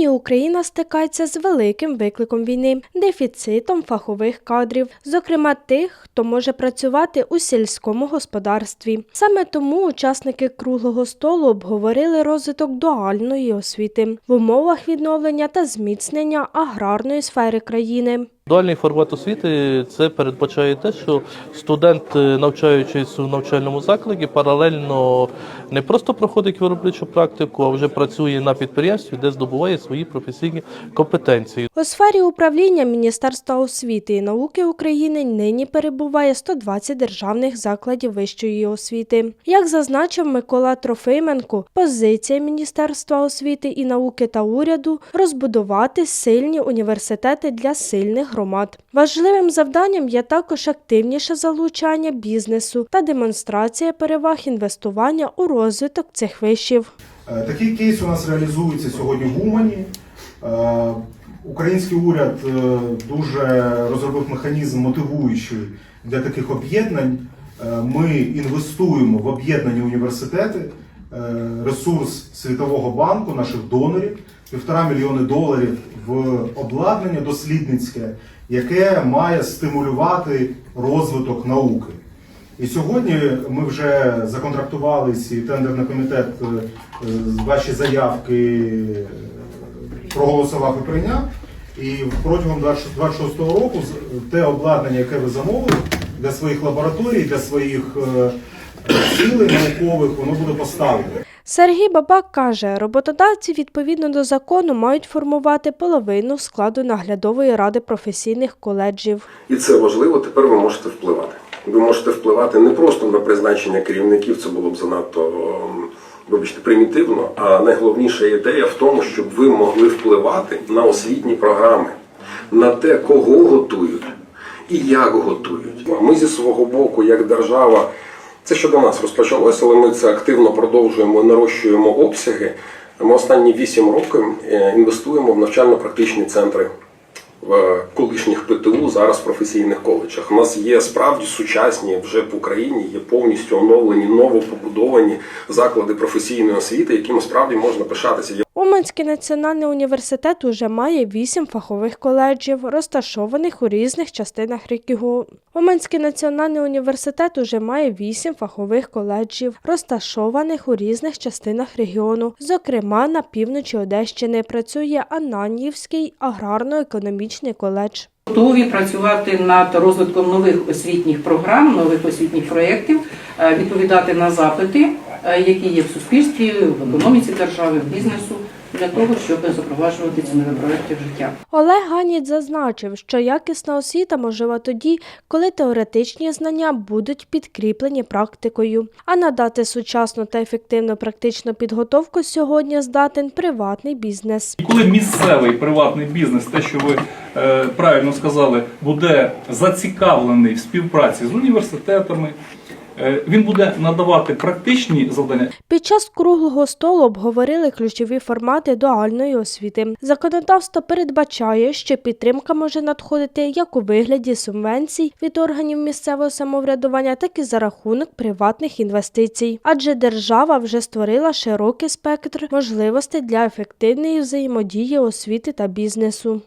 Нині Україна стикається з великим викликом війни, дефіцитом фахових кадрів, зокрема тих, хто може працювати у сільському господарстві. Саме тому учасники круглого столу обговорили розвиток дуальної освіти в умовах відновлення та зміцнення аграрної сфери країни. Дуальний формат освіти це передбачає те, що студент, е, навчаючись у навчальному закладі, паралельно не просто проходить виробничу практику, а вже працює на підприємстві, де здобуває свої професійні компетенції. У сфері управління Міністерства освіти і науки України нині перебуває 120 державних закладів вищої освіти. Як зазначив Микола Трофименко, позиція Міністерства освіти і науки та уряду розбудувати сильні університети для сильних громад. Важливим завданням є також активніше залучання бізнесу та демонстрація переваг інвестування у розвиток цих вишів. Е, Такий кейс у нас реалізується сьогодні в Умані. Е, Український уряд е, дуже розробив механізм мотивуючий для таких об'єднань. Ми інвестуємо в об'єднані університети, ресурс Світового банку, наших донорів, півтора мільйони доларів в обладнання дослідницьке, яке має стимулювати розвиток науки. І сьогодні ми вже законтрактувалися, і тендерний комітет е, ваші заявки е, проголосував і прийняв. І протягом 26 року те обладнання, яке ви замовили для своїх лабораторій, для своїх е, цілей наукових, воно буде поставлено. Сергій Бабак каже, роботодавці відповідно до закону мають формувати половину складу наглядової ради професійних коледжів. І це важливо, тепер ви можете впливати. Ви можете впливати не просто на призначення керівників, це було б занадто, ем, вибачте, примітивно, а найголовніша ідея в тому, щоб ви могли впливати на освітні програми, на те, кого готують і як готують. Ми зі свого боку, як держава, це ще до нас розпочалося, але ми це активно продовжуємо, нарощуємо обсяги. Ми останні 8 років е, інвестуємо в навчально-практичні центри в колишніх ПТУ, зараз в професійних коледжах. У нас є справді сучасні вже в Україні, є повністю оновлені, новопобудовані заклади професійної освіти, якими справді можна пишатися. Уманський національний університет уже має вісім фахових коледжів, розташованих у різних частинах регіону. Уманський національний університет уже має вісім фахових коледжів, розташованих у різних частинах регіону. Зокрема, на півночі Одещини працює Ананьївський аграрно-економічний коледж. Готові працювати над розвитком нових освітніх програм, нових освітніх проєктів, е, відповідати на запити, які є в суспільстві, в економіці держави, в бізнесу, для того, щоб запроваджувати ці нові проєкти в життя. Олег Ганіць зазначив, що якісна освіта можлива тоді, коли теоретичні знання будуть підкріплені практикою. А надати сучасну та ефективну практичну підготовку сьогодні здатен приватний бізнес. Коли місцевий приватний бізнес, те, що ви е, правильно сказали, буде зацікавлений в співпраці з університетами, е, він буде надавати практичні завдання. Під час круглого столу обговорили ключові формати дуальної освіти. Законодавство передбачає, що підтримка може надходити як у вигляді субвенцій від органів місцевого самоврядування, так і за рахунок приватних інвестицій. Адже держава вже створила широкий спектр можливостей для ефективної взаємодії освіти та бізнесу.